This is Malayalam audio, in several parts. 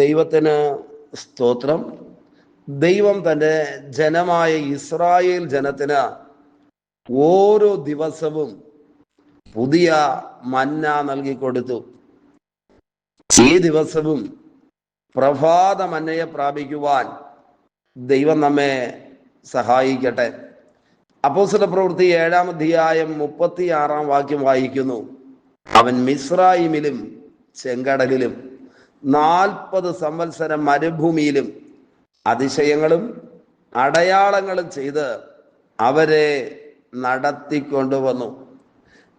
ദൈവത്തിന് സ്തോത്രം. ദൈവം തന്റെ ജനമായ ഇസ്രായേൽ ജനത്തിന് ഓരോ ദിവസവും പുതിയ മന്ന നൽകി കൊടുത്തു ഈ ദിവസവും പ്രഭാത മന്നയെ പ്രാപിക്കുവാൻ ദൈവം നമ്മെ സഹായിക്കട്ടെ. അപ്പോസല പ്രവൃത്തി ഏഴാം അധ്യായം മുപ്പത്തി ആറാം വാക്യം വായിക്കുന്നു. അവൻ മിസ്രായിമിലും ചെങ്കടലിലും നാൽപ്പത് സംവത്സരം മരുഭൂമിയിലും അതിശയങ്ങളും അടയാളങ്ങളും ചെയ്ത് അവരെ നടത്തിക്കൊണ്ടുവന്നു.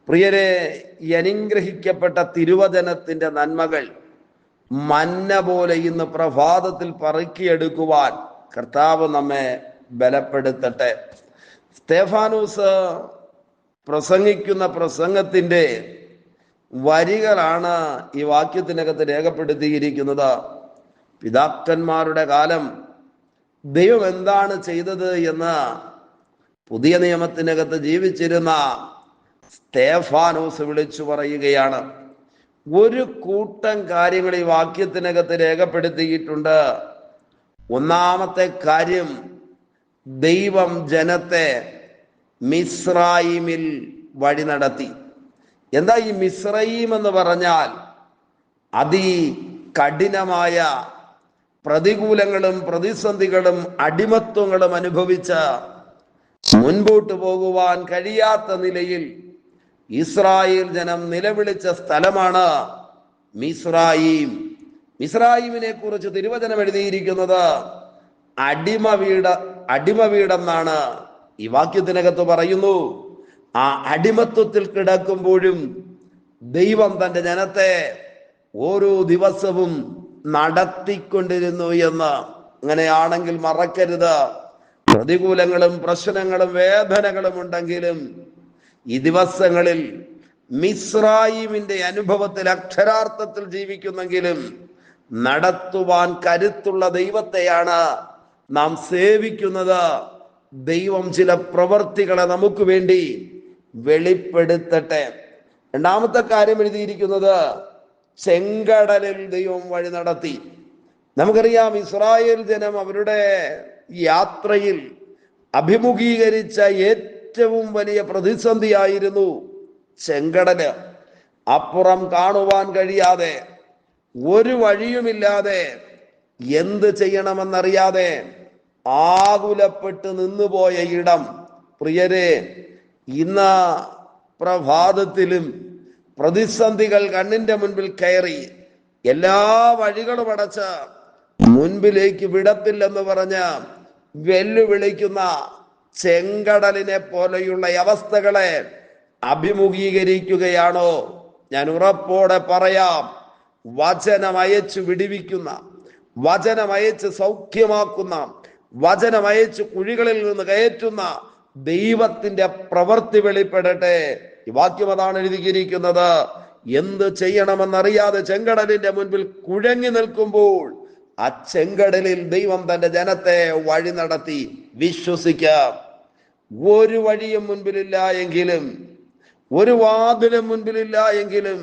പ്രിയരെ അനുഗ്രഹിക്കപ്പെട്ട തിരുവചനത്തിന്റെ നന്മകൾ മന്ന പോലെ ഇന്ന് പ്രഭാതത്തിൽ പറക്കിയെടുക്കുവാൻ കർത്താവ് നമ്മെ ബലപ്പെടുത്തട്ടെ. സ്തേഫാനൂസ് പ്രസംഗിക്കുന്ന പ്രസംഗത്തിന്റെ വരികളാണ് ഈ വാക്യത്തിനകത്ത് രേഖപ്പെടുത്തിയിരിക്കുന്നത്. പിതാക്കന്മാരുടെ കാലം ദൈവം എന്താണ് ചെയ്തത് എന്ന് പുതിയ നിയമത്തിനകത്ത് ജീവിച്ചിരുന്ന സ്തേഫാനോസ് വിളിച്ചു പറയുകയാണ്. ഒരു കൂട്ടം കാര്യങ്ങൾ ഈ വാക്യത്തിനകത്ത് രേഖപ്പെടുത്തിയിട്ടുണ്ട്. ഒന്നാമത്തെ കാര്യം ദൈവം ജനത്തെ മിസ്രായിമിൽ വഴി നടത്തി. എന്താ ഈ മിസ്രൈം എന്ന് പറഞ്ഞാൽ? അതി കഠിനമായ പ്രതികൂലങ്ങളും പ്രതിസന്ധികളും അടിമത്വങ്ങളും അനുഭവിച്ച മുൻപോട്ട് പോകുവാൻ കഴിയാത്ത നിലയിൽ ഇസ്രായേൽ ജനം നിലവിളിച്ച സ്ഥലമാണ് മിസ്രായിം. മിസ്രായിമിനെ കുറിച്ച് തിരുവചനം എഴുതിയിരിക്കുന്നത് അടിമ വീട് അടിമ വീടെന്നാണ് ഈ വാക്യത്തിനകത്ത് പറയുന്നു ആ അടിമത്വത്തിൽ കിടക്കുമ്പോഴും ദൈവം തന്റെ ജനത്തെ ഓരോ ദിവസവും നടത്തിക്കൊണ്ടിരുന്നു എന്ന് അങ്ങനെയാണെങ്കിൽ മറക്കരുത്. പ്രതികൂലങ്ങളും പ്രശ്നങ്ങളും വേദനകളും ഉണ്ടെങ്കിലും ഈ ദിവസങ്ങളിൽ മിസ്രായിമിന്റെ അനുഭവത്തിൽ അക്ഷരാർത്ഥത്തിൽ ജീവിക്കുന്നെങ്കിലും നടത്തുവാൻ കരുത്തുള്ള ദൈവത്തെയാണ് നാം സേവിക്കുന്നത്. ദൈവം ചില പ്രവർത്തികളെ നമുക്ക് വേണ്ടി വെളിപ്പെടുത്തട്ടെ. രണ്ടാമത്തെ കാര്യം എഴുതിയിരിക്കുന്നത് ചെങ്കടലിൽ ദൈവം വഴി നടത്തി. നമുക്കറിയാം ഇസ്രായേൽ ജനം അവരുടെ യാത്രയിൽ അഭിമുഖീകരിച്ച ഏറ്റവും വലിയ പ്രതിസന്ധിയായിരുന്നു ചെങ്കടൽ. അപ്പുറം കാണുവാൻ കഴിയാതെ ഒരു വഴിയുമില്ലാതെ എന്ത് ചെയ്യണമെന്നറിയാതെ ആകുലപ്പെട്ട് നിന്നുപോയ ഇടം. പ്രിയരെ ഇന്ന് പ്രഭാതത്തിലും പ്രതിസന്ധികൾ കണ്ണിന്റെ മുൻപിൽ കയറി എല്ലാ വഴികളും അടച്ച് മുൻപിലേക്ക് വിടത്തില്ലെന്ന് പറഞ്ഞ് വെല്ലുവിളിക്കുന്ന ചെങ്കടലിനെ പോലെയുള്ള അവസ്ഥകളെ അഭിമുഖീകരിക്കുകയാണോ? ഞാൻ ഉറപ്പോടെ പറയാം വചനം അയച്ചു വിടിവിക്കുന്ന വചനം അയച്ച് സൗഖ്യമാക്കുന്ന വചനം അയച്ച് കുഴികളിൽ നിന്ന് കയറ്റുന്ന ദൈവത്തിന്റെ പ്രവൃത്തി വെളിപ്പെടട്ടെ. ഈ വാക്യം അതാണ് എഴുതിയിരിക്കുന്നത്. എന്ത് ചെയ്യണമെന്നറിയാതെ ചെങ്കടലിന്റെ മുൻപിൽ കുഴങ്ങി നിൽക്കുമ്പോൾ ആ ചെങ്കടലിൽ ദൈവം തന്റെ ജനത്തെ വഴി നടത്തി വിശ്വസിക്കാം. ഒരു വഴിയും മുൻപിലില്ല എങ്കിലും ഒരു വാതിലും മുൻപിലില്ല എങ്കിലും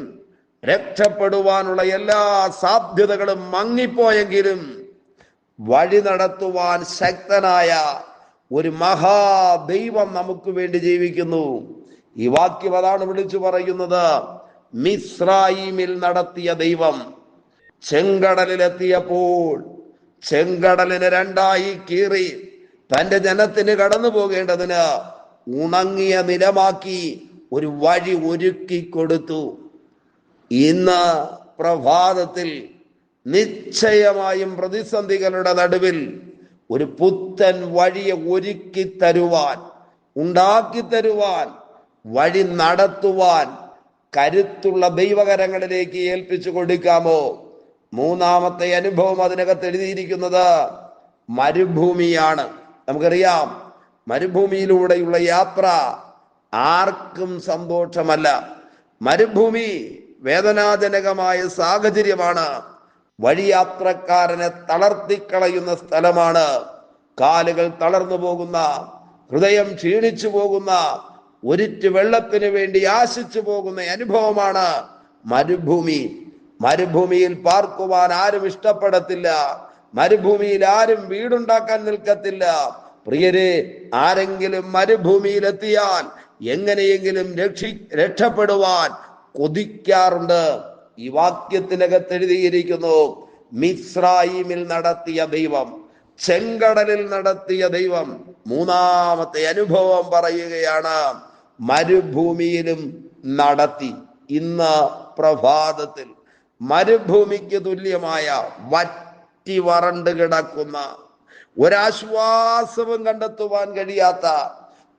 രക്ഷപ്പെടുവാനുള്ള എല്ലാ സാധ്യതകളും മങ്ങിപ്പോയെങ്കിലും വഴി നടത്തുവാൻ ശക്തനായ ഒരു മഹാദൈവം നമുക്ക് വേണ്ടി ജീവിക്കുന്നു. ഈ വാക്യം അതാണ് വിളിച്ചു പറയുന്നത്. മിസ്രായിമിൽ നടത്തിയ ദൈവം ചെങ്കടലിലെത്തിയപ്പോൾ ചെങ്കടലിനെ രണ്ടായി കീറി തന്റെ ജനത്തിന് കടന്നു പോകേണ്ടതിന് ഉണങ്ങിയ നിലമാക്കി ഒരു വഴി ഒരുക്കി കൊടുത്തു. ഇന്ന് പ്രഭാതത്തിൽ നിശ്ചയമായും പ്രതിസന്ധികളുടെ നടുവിൽ ഒരു പുത്തൻ വഴിയെ ഒരുക്കി തരുവാൻ ഉണ്ടാക്കി തരുവാൻ വഴി നടത്തുവാൻ കരുത്തുള്ള ദൈവകരങ്ങളിലേക്ക് ഏൽപ്പിച്ചു കൊടുക്കാമോ? മൂന്നാമത്തെ അനുഭവം അതിനകത്ത് എഴുതിയിരിക്കുന്നത് മരുഭൂമിയാണ്. നമുക്കറിയാം മരുഭൂമിയിലൂടെയുള്ള യാത്ര ആർക്കും സന്തോഷമല്ല. മരുഭൂമി വേദനാജനകമായ സാഹചര്യമാണ്. വഴിയാത്രക്കാരനെ തളർത്തിക്കളയുന്ന സ്ഥലമാണ്. കാലുകൾ തളർന്നു പോകുന്ന ഹൃദയം ക്ഷീണിച്ചു പോകുന്ന ഒരിറ്റ് വെള്ളത്തിന് വേണ്ടി ആശിച്ചു പോകുന്ന അനുഭവമാണ് മരുഭൂമി. മരുഭൂമിയിൽ പാർക്കുവാൻ ആരും ഇഷ്ടപ്പെടത്തില്ല. മരുഭൂമിയിൽ ആരും വീടുണ്ടാക്കാൻ നിൽക്കത്തില്ല. പ്രിയരെ ആരെങ്കിലും മരുഭൂമിയിൽ എത്തിയാൽ എങ്ങനെയെങ്കിലും രക്ഷി രക്ഷപ്പെടുവാൻ കൊതിക്കാറുണ്ട്. ഈ വാക്യത്തിനകത്ത് എഴുതിയിരിക്കുന്നു മിസ്രായിമിൽ നടത്തിയ ദൈവം ചെങ്കടലിൽ നടത്തിയ ദൈവം മൂന്നാമത്തെ അനുഭവം പറയുകയാണ് മരുഭൂമിയിലും നടത്തി. ഇന്ന് പ്രഭാതത്തിൽ മരുഭൂമിക്ക് തുല്യമായ വറ്റി വരണ്ട് കിടക്കുന്ന ഒരാശ്വാസവും കണ്ടെത്തുവാൻ കഴിയാത്ത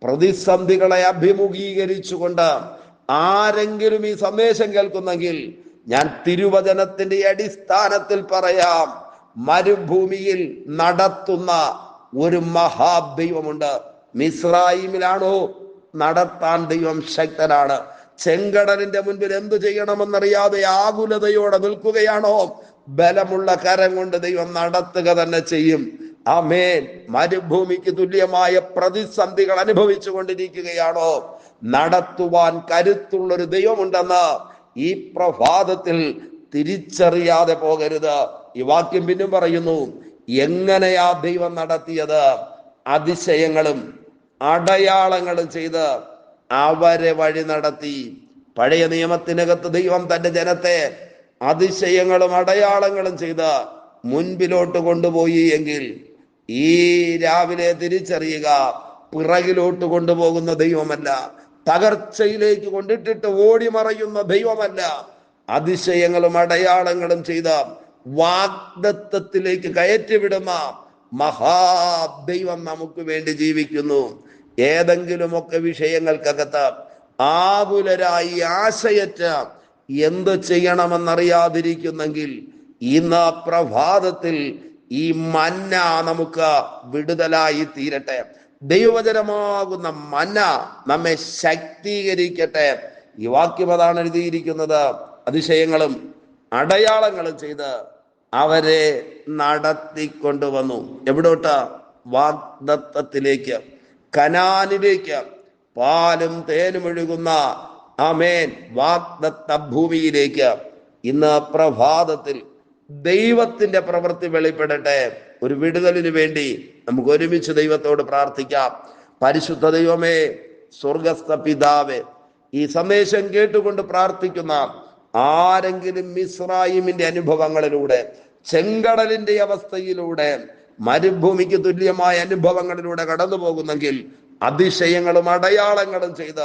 പ്രതിസന്ധികളെ അഭിമുഖീകരിച്ചുകൊണ്ട് ആരെങ്കിലും ഈ സന്ദേശം കേൾക്കുന്നെങ്കിൽ ഞാൻ തിരുവചനത്തിന്റെ അടിസ്ഥാനത്തിൽ പറയാം. മരുഭൂമിയിൽ നടത്തുന്ന ഒരു മഹാദൈവമുണ്ട്. മിസ്രായിമിലാണോ? നടത്താൻ ദൈവം ശക്തനാണ്. ചെങ്കടലിന്റെ മുൻപിൽ എന്തു ചെയ്യണമെന്നറിയാതെ ആകുലതയോടെ നിൽക്കുകയാണോ? ബലമുള്ള കരം കൊണ്ട് ദൈവം നടത്തുക തന്നെ ചെയ്യും. ആമേൻ. മരുഭൂമിക്ക് തുല്യമായ പ്രതിസന്ധികൾ അനുഭവിച്ചു കൊണ്ടിരിക്കുകയാണോ നടത്തുവാൻ കരുത്തുള്ളൊരു ദൈവമുണ്ടെന്ന് ഈ പ്രഭാതത്തിൽ തിരിച്ചറിയാതെ പോകരുത്. ഈ വാക്യം പിന്നും പറയുന്നു എങ്ങനെയാ ദൈവം നടത്തിയത് അതിശയങ്ങളും അടയാളങ്ങളും ചെയ്ത് അവരെ വഴി നടത്തി. പഴയ നിയമത്തിനകത്ത് ദൈവം തന്റെ ജനത്തെ അതിശയങ്ങളും അടയാളങ്ങളും ചെയ്ത് മുൻപിലോട്ട് കൊണ്ടുപോയി എങ്കിൽ ഈ രാവിലെ തിരിച്ചറിയുക പിറകിലോട്ട് കൊണ്ടുപോകുന്ന ദൈവമല്ല. തകർച്ചയിലേക്ക് കൊണ്ടിട്ടിട്ട് ഓടി മറയുന്ന ദൈവമല്ല. അതിശയങ്ങളും അടയാളങ്ങളും ചെയ്ത വാഗ്ദത്വത്തിലേക്ക് കയറ്റിവിടുന്ന മഹാദൈവം നമുക്ക് വേണ്ടി ജീവിക്കുന്നു. ഏതെങ്കിലുമൊക്കെ വിഷയങ്ങൾക്കകത്ത് ആകുലരായി ആശയറ്റ എന്ത് ചെയ്യണമെന്നറിയാതിരിക്കുന്നെങ്കിൽ ഇന്ന് പ്രഭാതത്തിൽ ഈ മന്ന നമുക്ക് വിടുതലായി തീരട്ടെ. ദൈവവചനമാകുന്ന മന്ന നമ്മെ ശക്തീകരിക്കട്ടെ. ഈ വാക്യം അതാണ് എഴുതിയിരിക്കുന്നത്. അതിശയങ്ങളും അടയാളങ്ങളും ചെയ്ത് അവരെ നടത്തിക്കൊണ്ടുവന്നു. എവിടോട്ട? വാഗ്ദത്തത്തിലേക്ക് കനാനിലേക്ക്. പാലും തേനും ഒഴുകുന്ന ആമേൻ വാഗ്ദത്ത ഭൂമിയിലേക്ക്. ഇന്ന് പ്രഭാതത്തിൽ ദൈവത്തിന്റെ പ്രവൃത്തി വെളിപ്പെടട്ടെ. ഒരു വിടുതലിന് വേണ്ടി നമുക്ക് ഒരുമിച്ച് ദൈവത്തോട് പ്രാർത്ഥിക്കാം. പരിശുദ്ധ ദൈവമേ സ്വർഗസ്ഥ പിതാവേ ഈ സന്ദേശം കേട്ടുകൊണ്ട് പ്രാർത്ഥിക്കുന്ന ആരെങ്കിലും മിസ്രായിമിന്റെ അനുഭവങ്ങളിലൂടെ ചെങ്കടലിന്റെ അവസ്ഥയിലൂടെ മരുഭൂമിക്ക് തുല്യമായ അനുഭവങ്ങളിലൂടെ കടന്നു പോകുന്നെങ്കിൽ അതിശയങ്ങളും അടയാളങ്ങളും ചെയ്ത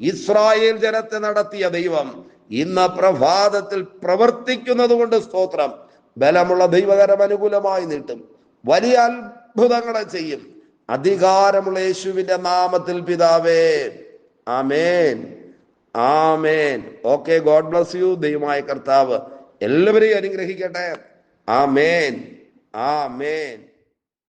ഇസ്രായേൽ ജനത്തെ നടത്തിയ ദൈവം ഇന്ന് പ്രഭാതത്തിൽ പ്രവർത്തിക്കുന്നത് കൊണ്ട് സ്തോത്രം. ബലമുള്ള ദൈവകരം അനുകൂലമായി നീട്ടും. വലിയ അത്ഭുതങ്ങളെ ചെയ്യും. അധികാരമുള്ള യേശുവിന്റെ നാമത്തിൽ പിതാവേ. ആമേൻ. ആമേൻ. Okay God bless you. ദൈവമായ കർത്താവ് എല്ലാവരെയും അനുഗ്രഹിക്കട്ടെ. ആമേൻ. ആമേൻ.